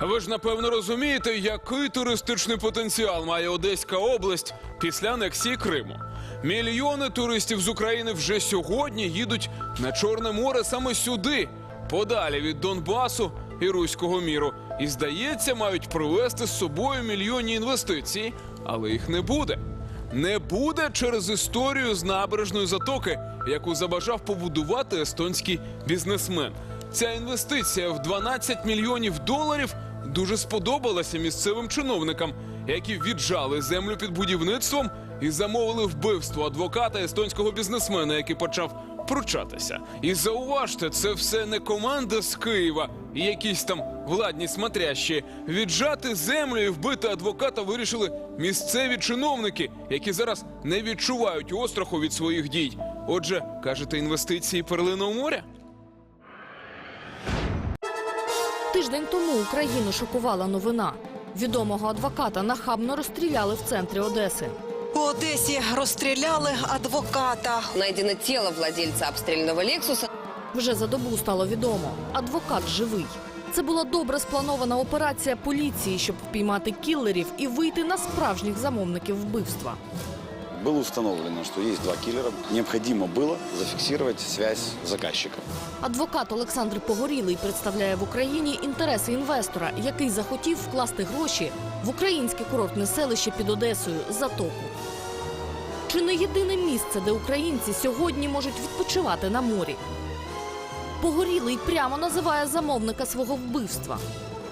Ви ж напевно розумієте, який туристичний потенціал має Одеська область після анексії Криму. Мільйони туристів з України вже сьогодні їдуть на Чорне море саме сюди, подалі від Донбасу і Руського міру. І здається, мають привезти з собою мільйонні інвестиції, але їх не буде. Не буде через історію з набережної затоки, яку забажав побудувати естонський бізнесмен. Ця інвестиція в 12 мільйонів доларів дуже сподобалася місцевим чиновникам, які віджали землю під будівництвом і замовили вбивство адвоката естонського бізнесмена, який почав пручатися. І зауважте, це все не команда з Києва і якісь там владні смотрящі. Віджати землю і вбити адвоката вирішили місцеві чиновники, які зараз не відчувають остраху від своїх дій. Отже, кажете, інвестиції перлиного моря? Тиждень тому Україну шокувала новина. Відомого адвоката нахабно розстріляли в центрі Одеси. У Одесі розстріляли адвоката. Найдено тело владельца обстрелянного «Лексуса». Вже за добу стало відомо. Адвокат живий. Це була добре спланована операція поліції, щоб впіймати кілерів і вийти на справжніх замовників вбивства. Было установлено, что есть два киллера. Необходимо было зафиксировать связь с заказчиком. Адвокат Олександр Погорілий представляє в Україні інтереси інвестора, який захотів вкласти гроші в українське курортне селище під Одесою Затоку. Чи не єдине місце, де українці сьогодні можуть відпочивати на морі? Погорілий прямо називає замовника свого вбивства.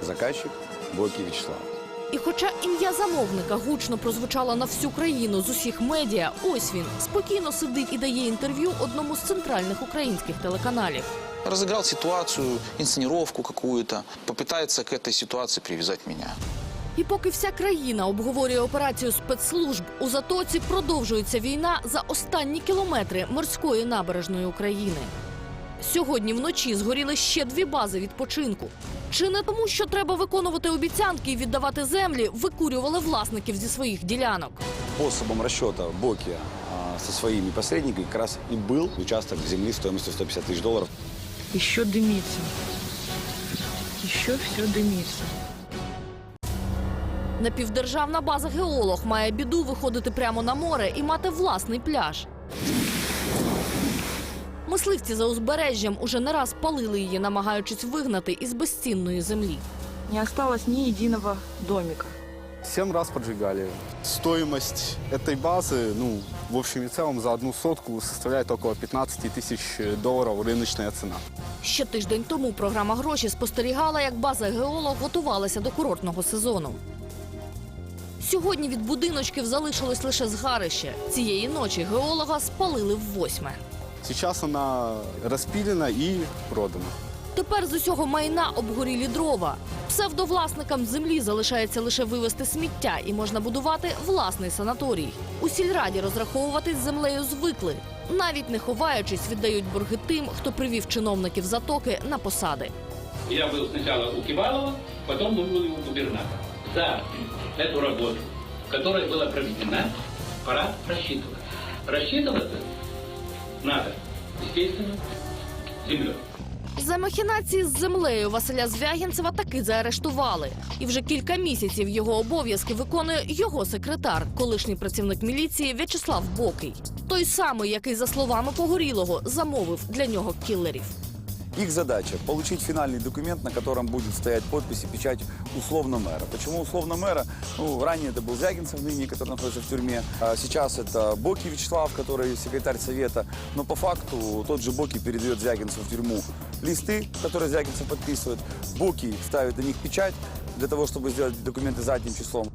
Заказчик Боки Вячеслав. І хоча ім'я замовника гучно прозвучало на всю країну з усіх медіа, ось він спокійно сидить і дає інтерв'ю одному з центральних українських телеканалів. разыграл ситуацию, инсценировку какую-то, попытается к этой ситуации привязать меня. І поки вся країна обговорює операцію спецслужб у затоці, продовжується війна за останні кілометри морської набережної України. Сьогодні вночі згоріли ще дві бази відпочинку. Чи не тому, що треба виконувати обіцянки і віддавати землі, викурювали власників зі своїх ділянок? Способом расчета Боки а, со своими посредниками как раз и был участок земли стоимостью 150 тысяч долларов. Еще дымится. Еще все дымится. Напівдержавна база геолог має біду виходити прямо на море і мати власний пляж. Мисливці за узбережжям уже не раз палили її, намагаючись вигнати із безцінної землі. Не осталось ни единого домика. Семь раз поджигали. Стоимость этой базы, ну, в общем и целом, за одну сотку составляет около 15 тысяч долларов рыночная цена. Ще тиждень тому програма гроші спостерігала, як база геолог готувалася до курортного сезону. Сьогодні від будиночків залишилось лише згарище. Цієї ночі геолога спалили в восьме. Сейчас она распилена и продана. Тепер з усього майна обгорілі дрова. Псевдовласникам землі залишається лише вивезти сміття і можна будувати власний санаторій. У сільраді розраховуватись з землею звикли. Навіть не ховаючись, віддають борги тим, хто привів чиновників затоки на посади. Я был сначала у Кивалова, потом мы были у губернатора. За эту работу, которая была проведена, пора рассчитываться. Рассчитываться надо, естественно, землей. За махінації з землею Василя Звягінцева таки заарештували. І вже кілька місяців його обов'язки виконує його секретар, колишній працівник міліції В'ячеслав Бокий. Той самий, який, за словами Погорілого, замовив для нього кілерів. Их задача – получить финальный документ, на котором будет стоять подпись и печать условно мэра. Почему условно мэра? Ну, ранее это был Звягинцев ныне, который находится в тюрьме. А сейчас это Боки Вячеслав, который секретарь совета. Но по факту тот же Боки передает Звягинцеву в тюрьму листы, которые Звягинцев подписывает. Боки ставит на них печать для того, чтобы сделать документы задним числом.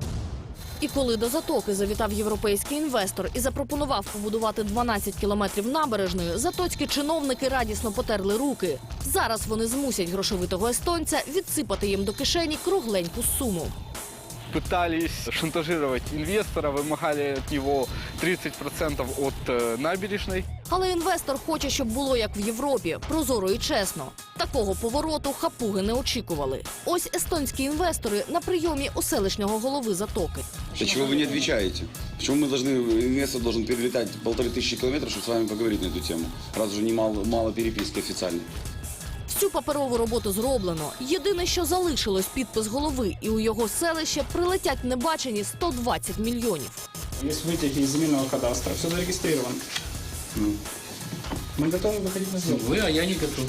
І коли до затоки завітав європейський інвестор і запропонував побудувати 12 кілометрів набережною, затоцькі чиновники радісно потерли руки. Зараз вони змусять грошовитого естонця відсипати їм до кишені кругленьку суму. пытались шантажировать инвестора, вымогали от него 30% от э, набережной. Але інвестор хоче, щоб було як в Європі, прозоро і чесно. Такого повороту хапуги не очікували. Ось естонські інвестори на прийомі у селищного голови затоки. Да чего вы не отвечаете? Почему мы должны, инвестор должен перелетать полторы тысячи километров, чтобы с вами поговорить на эту тему? Раз уже немало мало переписки официальной. Всю паперову роботу зроблено. Єдине, що залишилось підпис голови, і у його селище прилетять небачені 120 мільйонів. Есть вытяги из земельного кадастра, все зарегистрировано. Мы готовы выходить на сделку. Вы, а я не готов.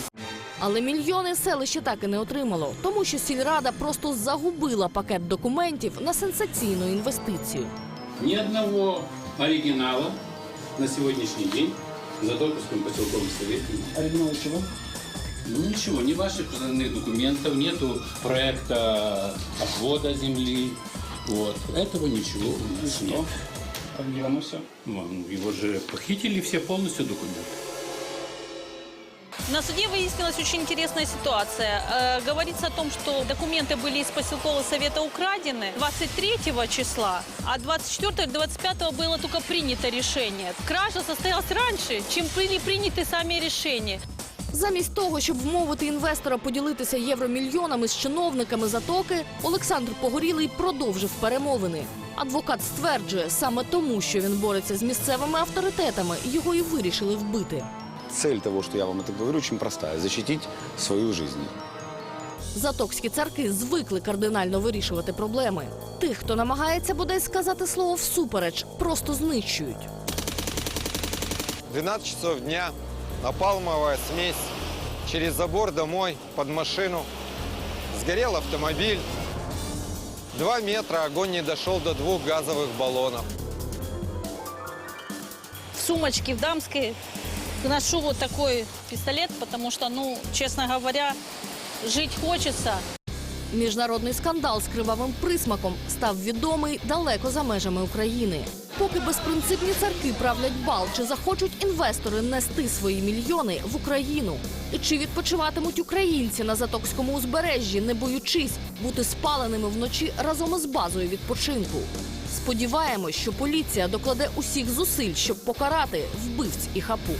Але мільйони селище так і не отримало, тому що сільрада просто загубила пакет документів на сенсаційну інвестицію. Ни одного оригинала на сегодняшний день за Токарским поселковым советом. Оригинал чего? Ну ничего, ни ваших основных документов, нету проекта отвода земли. Вот. Этого ничего у нас нет. А где оно все? Ну, Его же похитили все полностью документы. На суде выяснилась очень интересная ситуация. Э, говорится о том, что документы были из поселкового совета украдены 23 числа, а 24-25 было только принято решение. Кража состоялась раньше, чем были приняты сами решения. Замість того, щоб вмовити інвестора поділитися євромільйонами з чиновниками затоки, Олександр Погорілий продовжив перемовини. Адвокат стверджує, саме тому, що він бореться з місцевими авторитетами, його і вирішили вбити. Цель того, что я вам это говорю, очень простая – защитить свою жизнь. Затокські царки звикли кардинально вирішувати проблеми. Тих, хто намагається бодай сказати слово всупереч, просто знищують. 12 часов дня, напалмовая смесь, через забор домой, под машину. Сгорел автомобиль. Два метра, огонь не дошел до двух газовых баллонов. В сумочке, в дамской ношу вот такой пистолет, потому что, ну, честно говоря, жить хочется. Міжнародний скандал з кривавим присмаком став відомий далеко за межами України. Поки безпринципні царки правлять бал, чи захочуть інвестори нести свої мільйони в Україну? І чи відпочиватимуть українці на затокському узбережжі, не боючись бути спаленими вночі разом із базою відпочинку? Сподіваємось, що поліція докладе усіх зусиль, щоб покарати вбивць і хапу.